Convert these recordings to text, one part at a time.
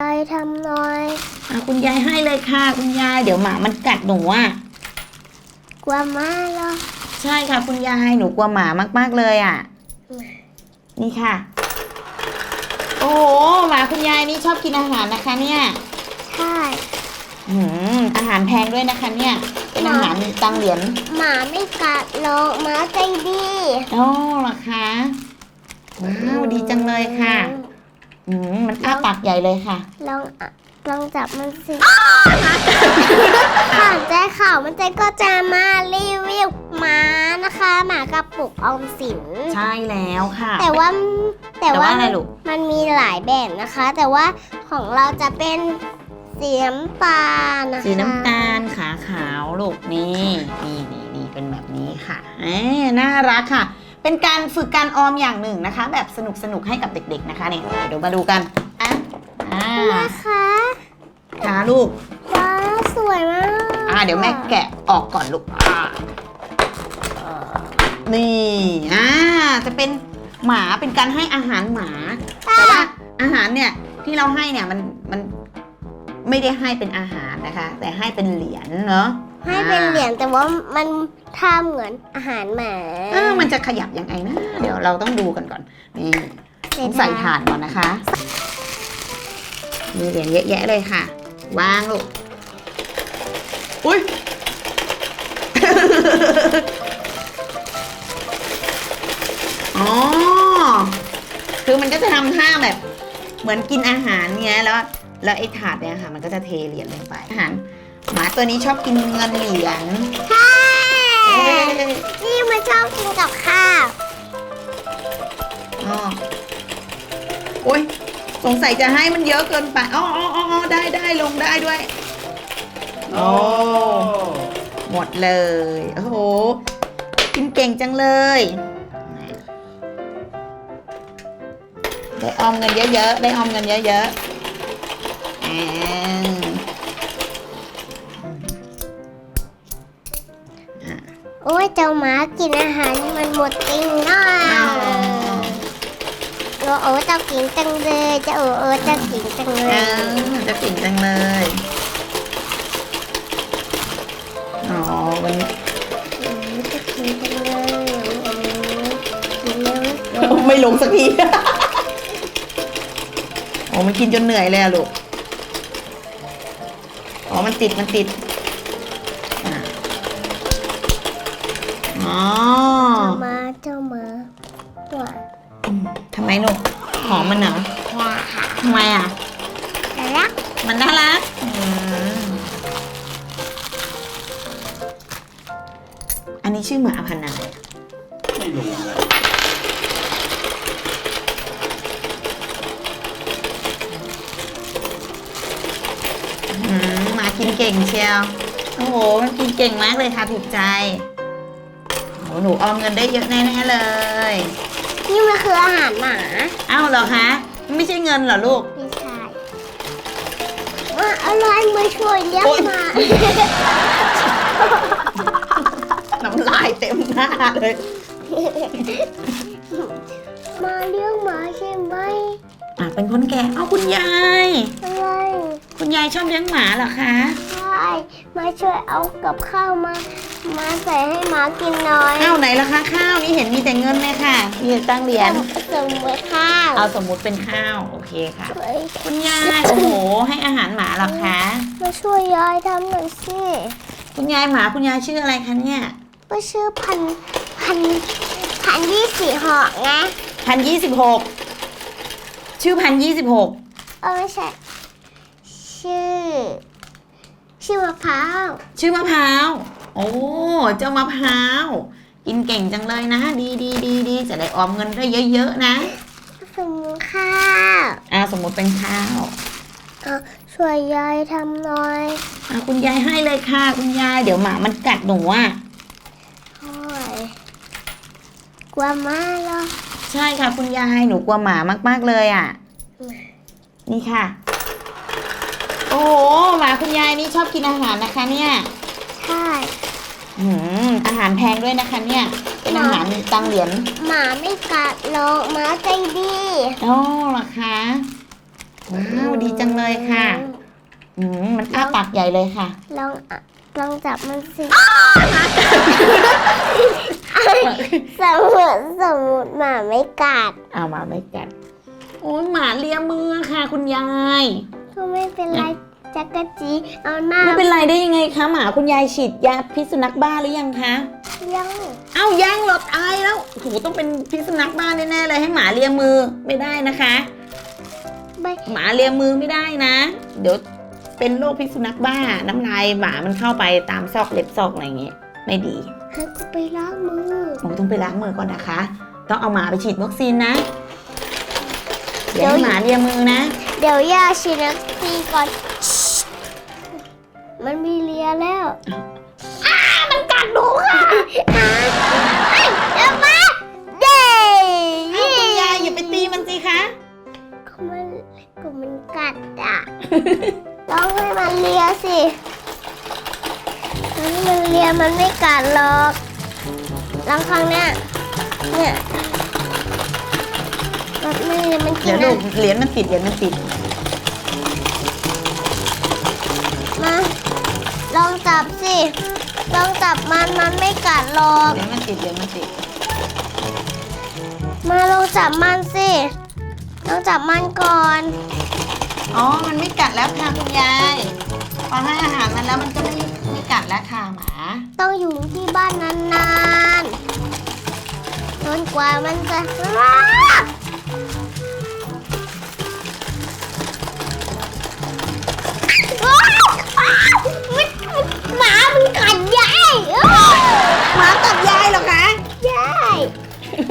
ยายทำหน่อย อะคุณยายให้เลยค่ะ คุณยาย เดี๋ยวหมามันกัดหนูอะ กลัวมากเหรอใช่ค่ะ คุณยายหนูกลัวหมามากๆเลยอะ นี่ค่ะ โอ้โหหมาคุณยายนี่ชอบกินอาหารนะคะ เนี่ยใช่ อืมอาหารแพงด้วยนะคะ เนี่ย เป็นอาหารตังเหรียญหมาไม่กัดหรอกหมาใจดี โอ้เหรอคะว้าวดีจังเลยค่ะ อืมมันอ้าปากใหญ่เลยค่ะ ลองอะลองจับมันสิข่าวใจข่าวมันใจก็จะมารีวิวหมานะคะ หมากระปุกออมสิน ใช่แล้วค่ะ แต่ว่าแต่แต่ว่าว่าอะไรลูกมันมีหลายแบบนะคะ แต่ว่าของเราจะเป็นสีน้ำตาลนะคะสีน้ำตาลขาขาวลูกนี่นี่นี่นี่เป็นแบบนี้ค่ะเอ๊น่ารักค่ะ เป็นการฝึกการออมอย่างหนึ่งนะคะ แบบสนุกสนุกๆให้กับเด็ก ๆนะคะเนี่ยเดี๋ยวมาดูกันอะอ่านะคะขาลูกว้าวสวยมากอ่าเดี๋ยวแม่แกะออกก่อนลูกอ่านี่อ่าจะเป็นหมาเป็นการให้อาหารหมาแต่ว่าอาหารเนี่ยที่เราให้เนี่ยมันมันไม่ได้ให้เป็นอาหารนะคะ แต่ให้เป็นเหรียญเนาะ ให้เป็นเหรียญแต่ว่ามันทำเหมือนอาหารหมาเออมันจะขยับยังไงนะ เดี๋ยวเราต้องดูกันก่อน นี่ต้องใส่ถ่านก่อนนะคะ มีเหรียญเยอะแยะเลยค่ะ วางลูก อุ้ยอ๋อ คือมันก็จะทำท่าแบบ เหมือนกินอาหารเงี้ยแล้ว แล้วไอ้ถาดเนี่ยค่ะ มันก็จะเทเหรียญลงไปอาหาร หมาตัวนี้ชอบกินเงินเหรียญใช่เอ้ยนี่มันชอบกินกับข้าวอ๋อโอ้ยสงสัยจะให้มันเยอะเกินไปอ๋ออ๋ออ๋อได้ได้ลงได้ด้วย โอ้ หมดเลย โอ้โห กินเก่งจังเลย ได้ออมเงินเยอะๆ ได้ออมเงินเยอะๆ อ่าโอ้ยเจ้าหมากินอาหารนี่มันหมดจริงเนาะอ้าวโอ้โอ้เจ้ากินจังเลยเจ้าโอ้โอ้เจ้ากินจังเลเอย อจะเก่งจังเลย อ๋อวันนี้อืมเจ้ากินจังเลยโอ้โอ้กินเร็วเหลือเกินไม่ลงสักที โอ้มันกินจนเหนื่อยเลยอะลูก อ๋อ มันติด มันติด เจ้าหมาเจ้าหมาหวานอืมทำไมลูกหอมมันเหรอค่ะค่ะทำไมอะ แต่ละมันน่ารักอืมอันนี้ชื่อหมาพันธุ์อะไรไม่รู้เลยอืมหมากินเก่งเชียว โอ้โห มันกินเก่งมากเลยค่ะถูกใจโอ้ หนูออมเงินได้เยอะแน่ๆเลย นี่มันคืออาหารหมาอ้าวเหรอคะมันไม่ใช่เงินเหรอลูก ไม่ใช่ว่าอะไรมาช่วยเลี้ยงโอ๊ย หมาน้ำลายเต็มหน้าเลยมาเลี้ยงหมาใช่ไหมอะเป็นคนแก่เอาคุณยาย อะไรคุณยายชอบเลี้ยงหมาเหรอคะ ใช่มาช่วยเอากับข้าวมา มาใส่ให้หมากินหน่อยข้าวไหนล่ะคะข้าวนี่เห็นมีแต่เงินเลยค่ะมีแต่ตังเหรียญสมมติข้าวเอาสมมุติเป็นข้าวโอเคค่ะช่วยคุณยายโอ้โหให้อาหารหมาเหรอคะมาช่วยยายทำหน่อยสิคุณยายหมาคุณยายชื่ออะไรคะเนี่ยก็ชื่อพันพันพันยี่สี่หอกนะพันยี่สิบหกชื่อพันยี่สิบหกเออไม่ใช่ชื่อ ชื่อมะพร้าวชื่อมะพร้าว โอ้ เจ้ามะพร้าว กินเก่งจังเลยนะ ดีดีดีดีจะได้ออมเงินได้เยอะๆนะ สมมติข้าวอ่าสมมติเป็นข้าวเอาช่วยยายทำหน่อยอ่าคุณยายให้เลยค่ะ คุณยาย เดี๋ยวหมามันกัดหนูอะโอ้ยกลัวมากเหรอใช่ค่ะ คุณยายหนูกลัวหมามากๆเลยอะ นี่ค่ะ โอ้โหหมาคุณยายนี่ชอบกินอาหารนะคะเนี่ย ใช่ อืมอาหารแพงด้วยนะคะเนี่ย เป็นอาหารตังเหรียญหมาไม่กัดหรอกหมาใจดีอ๋อเหรอคะว้าวดีจังเลยค่ะ อืมมันอ้าปากใหญ่เลยค่ะ ลองอะลองจับมันสิสมมติสมมติหมาไม่กัดเอามาไม่กัด โอ้ยหมาเลียมือค่ะ คุณยาย ก็ไม่เป็นไร จักรจีเอาหน้าไม่เป็นไรได้ยังไงคะหมาคุณยายฉีดยาพิษสุนัขบ้าหรือยังคะยังเอ้ายังเหรอตายแล้วโอ้โหต้องเป็นพิษสุนัขบ้าแน่ๆเลยให้หมาเลียมือไม่ได้นะคะ ไม่หมาเลียมือไม่ได้นะ เดี๋ยวเป็นโรคพิษสุนัขบ้า น้ำลายหมามันเข้าไปตามซอกเล็บซอกอะไรอย่างเงี้ยไม่ดีให้กูไปล้างมือหนูต้องไปล้างมือก่อนนะคะ ต้องเอาหมาไปฉีดวัคซีนนะ เดี๋ยวให้หมาเลียมือนะ เดี๋ยวย่าฉีดวัคซีนก่อน มันมีเลียแล้วอ้ามันกัดหนูค่ะอ้าเอ้ยเดี๋ยวมาเย้เอ้าคุณยายอย่าไปตีมันสิคะก็มันก็มันกัดอะต้องให้มันเลียสิต้องให้มันเลียมันไม่กัดหรอกลองครั้งเนี้ยเนี่ยมันไม่มันกิเดี๋นยวดูนะเหรียญมันติดเหรียญมันติด มา ลองจับสิ ลองจับมัน มันไม่กัดหรอกเหรียญมันติดเหรียญมันติด มาลองจับมันสิ ลองจับมันก่อน อ๋อ มันไม่กัดแล้วค่ะคุณยาย พอให้อาหารมันแล้วมันก็ไม่ไม่กัดแล้วค่ะหมา ต้องอยู่ที่บ้านนานๆ จนกว่ามันจะว้าวว้าวมัน หมามันกัดยายอ้าวหมากัดยายเหรอคะยาย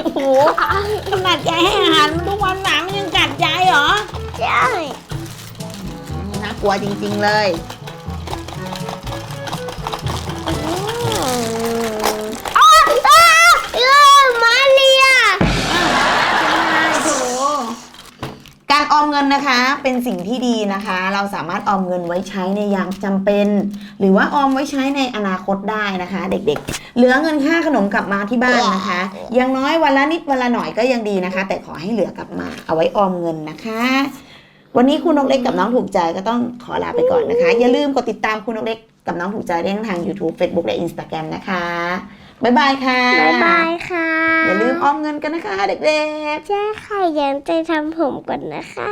โอ้โหขนาดยายให้อาหารมันทุกวันหมามันยังกัดยายเหรอยายน่ากลัวจริงๆเลย งินนะคะเป็นสิ่งที่ดีนะคะ เราสามารถออมเงินไว้ใช้ในยามจำเป็น หรือว่าออมไว้ใช้ในอนาคตได้นะคะ เด็กๆ เหลือเงินค่าขนมกลับมาที่บ้านนะคะอย่างน้อยวันละนิดวันละหน่อยก็ยังดีนะคะ แต่ขอให้เหลือกลับมาเอาไว้ออมเงินนะคะ วันนี้คุณนกเล็กกับน้องถูกใจก็ต้องขอลาไปก่อนนะคะ อย่าลืมกดติดตามคุณนกเล็กกับน้องถูกใจได้ทาง YouTube Facebook และ Instagram นะคะ บ๊ายบายค่ะบายบายค่ะอย่าลืมออมเงินกันนะคะเด็กๆ ใช่ค่ะยังใจทำผมก่อนนะคะ